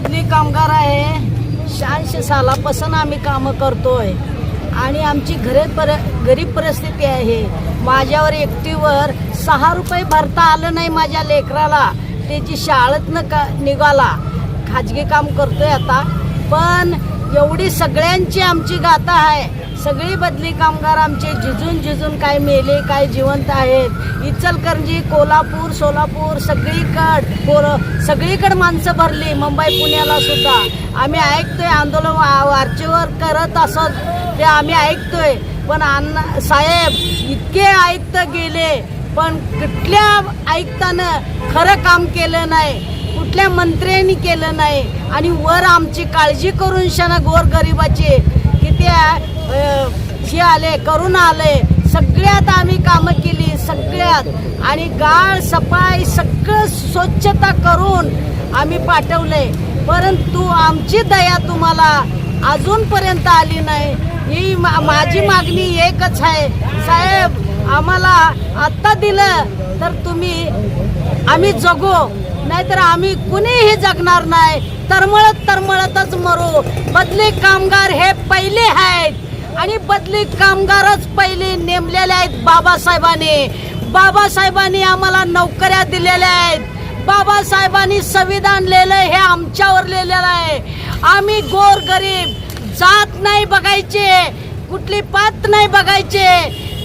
मधली कामगार आहे. शहाऐंशी सालापासून आम्ही कामं करतोय. आणि आमची घरे पर गरीब परिस्थिती आहे. माझ्यावर एकटीवर सहा रुपये भरता आलं नाही माझ्या लेकराला. त्याची शाळेतनं का निघाला. खाजगी काम करतोय आता. पण एवढी सगळ्यांची आमची गाथा आहे. सगळी बदली कामगार आमचे झिजून झिजून काय मेले काय जिवंत आहेत. इचलकरंजी कोल्हापूर सोलापूर सगळीकड पोरं सगळीकडे माणसं भरली मुंबई पुण्याला सुद्धा. आम्ही ऐकतोय आंदोलन वा- वारचेवर करत असत ते आम्ही ऐकतोय. पण अण्णा साहेब इतके ऐकत गेले पण कुठल्या ऐकतानं खरं काम केलं नाही कुठल्या मंत्र्यांनी केलं नाही आणि वर आमची काळजी करून शना गोरगरिबाची त्या हे आले करून आले सगळ्यात आम्ही कामं केली सगळ्यात. आणि गाळ सफाई सगळं स्वच्छता करून आम्ही पाठवले. परंतु आमची दया तुम्हाला अजूनपर्यंत आली नाही. ही मा- माझी मागणी एकच आहे. साहेब आम्हाला आत्ता दिलं तर तुम्ही आम्ही जगू. नाहीतर आम्ही कुणीही जगणार नाही. तरमळत तरमळतच मरू. बदली कामगार हे पहिले आहेत. आणि बदली कामगारच पहिले नेमलेले आहेत बाबासाहेबांनी. बाबासाहेबांनी आम्हाला नोकऱ्या दिलेल्या आहेत. बाबासाहेबांनी संविधान लिहिलं हे आमच्यावर लिहिलेलं आहे. आम्ही गोर गरीब जात नाही बघायचे. कुठली पात नाही बघायचे.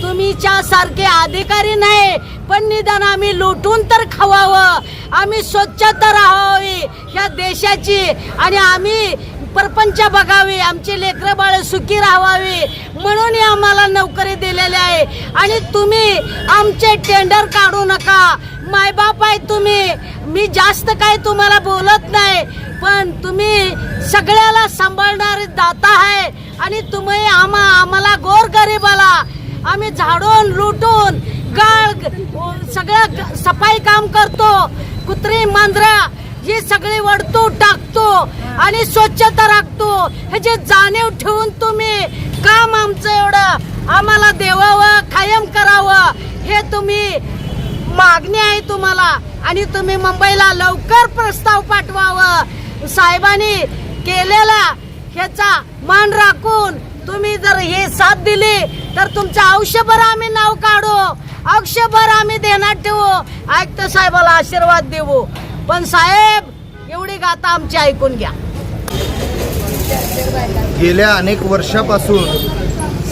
तुम्हीच्या सारखे अधिकारी नाही पण निदान आम्ही लुटून तर खवावं. आम्ही स्वच्छता राहावी ह्या देशाची आणि आम्ही परपंच बघावी आमचे लेकरं बाळ सुखी राहावी म्हणून आम्हाला नोकरी दिलेली आहे. आणि तुम्ही आमचे टेंडर काढू नका. मायबाप आहे तुम्ही. मी जास्त काही तुम्हाला बोलत नाही पण तुम्ही सगळ्याला सांभाळणारे दाता आहे आणि तुम्ही आम्हा आम्हाला गोरगरिबाला आम्ही झाडून लुटून गाळ सगळं ग- सफाई काम करतो. कुत्री मांजरा ही सगळी वडतो टाकतो आणि स्वच्छता राखतो. ह्याची जाणीव ठेवून तुम्ही काम आमचं एवढं आम्हाला देवावं कायम करावं हे तुम्ही मागणी आहे तुम्हाला. आणि तुम्ही मुंबईला लवकर प्रस्ताव पाठवावं. साहेबांनी केलेला ह्याचा मान राखून तुम्ही जर हे साथ दिली तर तुमचं आयुष्यभर आम्ही नाव काढू. आयुष्यभर आम्ही देणार ठेवू. ऐकतो साहेबाला आशीर्वाद देऊ. पण साहेब एवढी गाथा आमची ऐकून घ्या. गेल्या अनेक वर्षापासून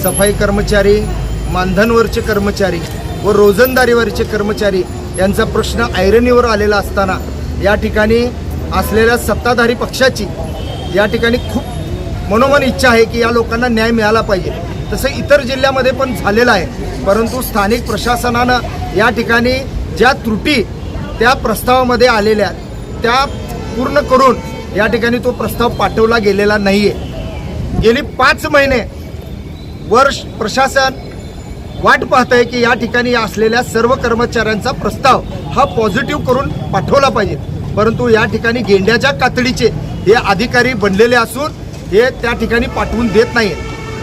सफाई कर्मचारी मानधनवरचे कर्मचारी व रोजंदारीवरचे कर्मचारी यांचा प्रश्न ऐरणीवर आलेला असताना या ठिकाणी असलेल्या सत्ताधारी पक्षाची या ठिकाणी खूप मनोमन इच्छा आहे की या लोकांना न्याय मिळाला पाहिजे. तसं इतर जिल्ह्यामध्ये पण झालेलं आहे. परंतु स्थानिक प्रशासनानं या ठिकाणी ज्या त्रुटी त्या प्रस्तावामध्ये आलेल्या त्या पूर्ण करून या ठिकाणी तो प्रस्ताव पाठवला गेलेला नाही आहे गेली पाच महिने वर्ष प्रशासन वाट पाहत आहे की या ठिकाणी असलेल्या सर्व कर्मचाऱ्यांचा प्रस्ताव हा पॉझिटिव्ह करून पाठवला पाहिजे. परंतु या ठिकाणी गेंड्याच्या कातडीचे हे अधिकारी बनलेले असून हे त्या ठिकाणी पाठवून देत नाही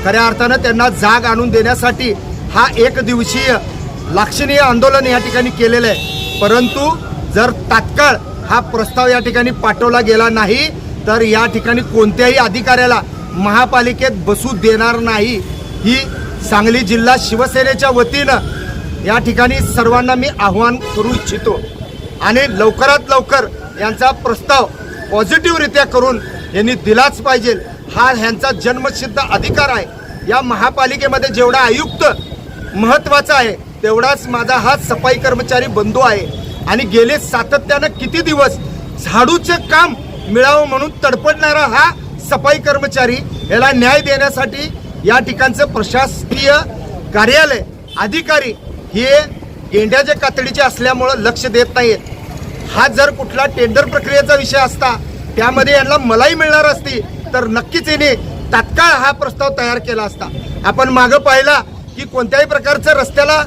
खऱ्या अर्थानं त्यांना जाग आणून देण्यासाठी हा एक दिवसीय लाक्षणीय आंदोलन या ठिकाणी केलेलं आहे. परंतु जर तात्काळ हा प्रस्ताव या ठिकाणी पाठवला गेला नाही तर या ठिकाणी कोणत्याही अधिकाऱ्याला महापालिकेत बसू देणार नाही ही सांगली जिल्हा शिवसेनेच्या वतीनं या ठिकाणी सर्वांना मी आव्हान करू इच्छितो. आणि लवकरात लवकर यांचा प्रस्ताव पॉझिटिव्हरित्या करून यांनी दिलाच पाहिजे. हा ह्यांचा जन्मसिद्ध अधिकार आहे. या महापालिकेमध्ये जेवढा आयुक्त महत्त्वाचा आहे तेवढाच माझा हा सफाई कर्मचारी बंधू आहे. आणि गेले सातत्यानं किती दिवस झाडूचे काम मिळावं म्हणून तडपडणारा हा सफाई कर्मचारी याला न्याय देण्यासाठी या ठिकाणचं प्रशासकीय कार्यालय अधिकारी हे गेंड्याच्या कातडीचे असल्यामुळं लक्ष देत नाहीत हा जर कुठला टेंडर प्रक्रियेचा विषय असता त्यामध्ये यांना मलाई मिळणार असती तर नक्कीच याने तात्काळ हा प्रस्ताव तयार केला असता. आपण मागं पाहिला की कोणत्याही प्रकारचं रस्त्याला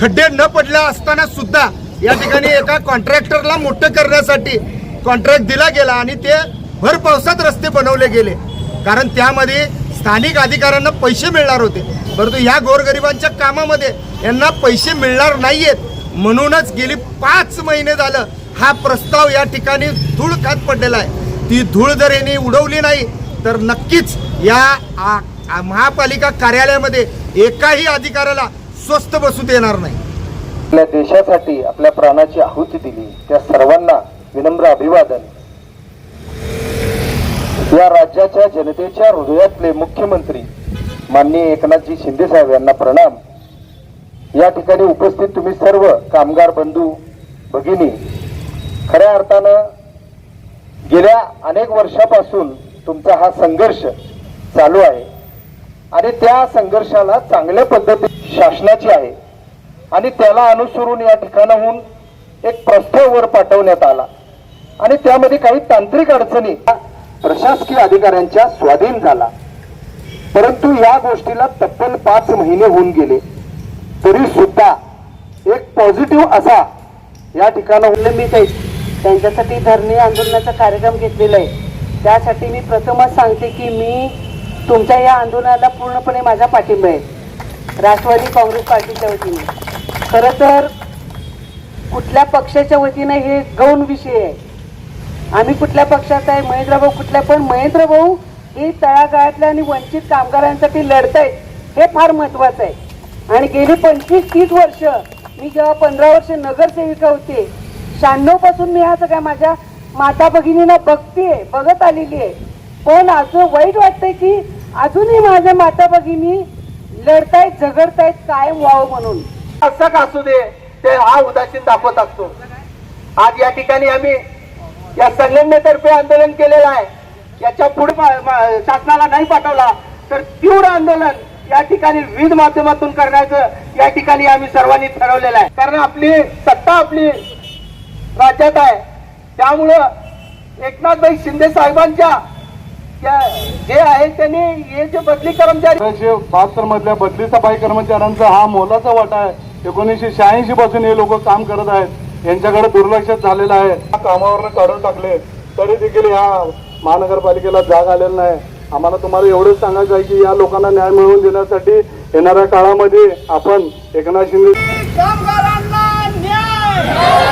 खड्डे न पडल्या असताना सुद्धा या ठिकाणी एका कॉन्ट्रॅक्टरला मोठं करण्यासाठी कॉन्ट्रॅक्ट दिला गेला आणि ते भर पावसात रस्ते बनवले गेले. कारण त्यामध्ये स्थानिक अधिकाऱ्यांना पैसे मिळणार होते. परंतु ह्या गोरगरिबांच्या कामामध्ये यांना पैसे मिळणार नाहीयेत. म्हणूनच गेली पाच महिने झालं हा प्रस्ताव या ठिकाणी धूळ खात पडलेला आहे. ती धूळ जर यांनी उडवली नाही तर नक्कीच या महापालिका कार्यालयामध्ये एकाही अधिकाऱ्याला स्वस्त बसू देणार नाही. आपल्या देशासाठी आपल्या प्राणाची आहुती दिली. त्या सर्वांना विनम्र अभिवादन. या राज्याच्या जनतेच्या हृदयातले मुख्यमंत्री माननीय एकनाथजी शिंदे साहेब यांना प्रणाम. या ठिकाणी उपस्थित तुम्ही सर्व कामगार बंधू भगिनी खऱ्या अर्थानं गेल्या अनेक वर्षापासून तुमचा हा संघर्ष चालू आहे. आणि त्या संघर्षाला चांगल्या पद्धती शासनाची आहे. आणि त्याला अनुसरून या ठिकाणाहून एक प्रस्ताव वर पाठवण्यात आला. आणि त्यामध्ये काही तांत्रिक अडचणी प्रशासकीय अधिकाऱ्यांच्या स्वाधीन झाला. परंतु या गोष्टीला तब्बल पाच महिने होऊन गेले. तरी सुद्धा एक पॉझिटिव्ह असा या ठिकाणाहून मी काही त्यांच्यासाठी धरणे आंदोलनाचा कार्यक्रम घेतलेला आहे. त्यासाठी मी प्रथमच सांगते की मी तुमच्या या आंदोलनाला पूर्णपणे माझा पाठिंबा आहे. राष्ट्रवादी काँग्रेस पार्टीच्या वतीने. खरं तर कुठल्या पक्षाच्या वतीने हे गौण विषय आहे. आम्ही कुठल्या पक्षात आहे महेंद्रभाऊ कुठल्या पण महेंद्र भाऊ हे तळागाळातल्या आणि वंचित कामगारांसाठी लढत आहेत हे फार महत्वाचं आहे. आणि गेली पंचवीस तीस वर्ष मी जेव्हा पंधरा वर्ष नगरसेविका होते शहाण्णवपासून मी ह्या सगळ्या माझ्या माता भगिनींना बघतेय बघत आलेली आहे. पण असं वाईट वाटतंय की अजूनही माझ्या माता भगिनी लढतायत झगडतायत कायम व्हावं म्हणून. असं का असू दे ते हा उदासीन दाखवत असतो. आज या ठिकाणी आम्ही या संघटनेतर्फे आंदोलन केलेलं आहे. याच्यापुढे शासनाला नाही पाठवला तर तीव्र आंदोलन या ठिकाणी विविध माध्यमातून करण्याचं या ठिकाणी आम्ही सर्वांनी ठरवलेलं आहे. कारण आपली सत्ता आपली राज्यात आहे. त्यामुळं एकनाथभाई शिंदे साहेबांच्या जे आहे त्यांनी हे जे बदली कर्मचारी अठराशे बहात्तर मधल्या बदली सफाई कर्मचाऱ्यांचा हा मोलाचा वाटा आहे. एकोणीसशे शहाऐंशी पासून हे लोक काम करत आहेत. यांच्याकडे दुर्लक्ष झालेलं आहे. कामावरनं काढून टाकले तरी देखील ह्या महानगरपालिकेला जाग आलेला नाही. आम्हाला तुम्हाला एवढंच सांगायचं आहे की या लोकांना न्याय मिळवून देण्यासाठी येणाऱ्या काळामध्ये आपण एकनाथ शिंदे कामगारांना न्याय!